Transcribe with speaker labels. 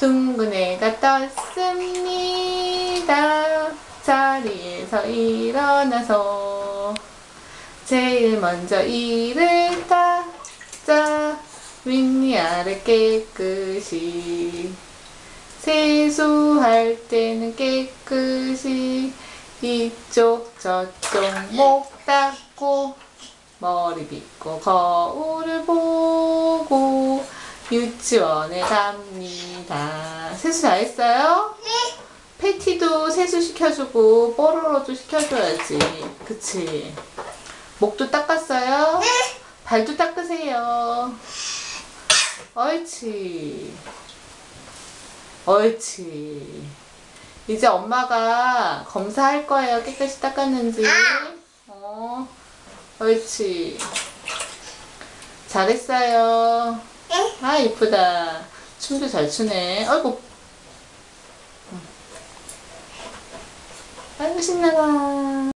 Speaker 1: 둥근 애가 떴습니다. 자리에서 일어나서 제일 먼저 이를 닦자 윗니 아래 깨끗이 세수할 때는 깨끗이 이쪽 저쪽 목 닦고 머리 빗고 거울을 보고 유치원에 갑니다. 세수 다 했어요? 패티도 세수 시켜주고 뽀로로도 시켜줘야지. 그치? 목도 닦았어요? 발도 닦으세요. 옳지. 옳지. 이제 엄마가 검사할 거예요. 깨끗이 닦았는지. 어, 옳지. 잘했어요. 아, 이쁘다. 춤도 잘 추네. 아이고. 아이고, 신나라.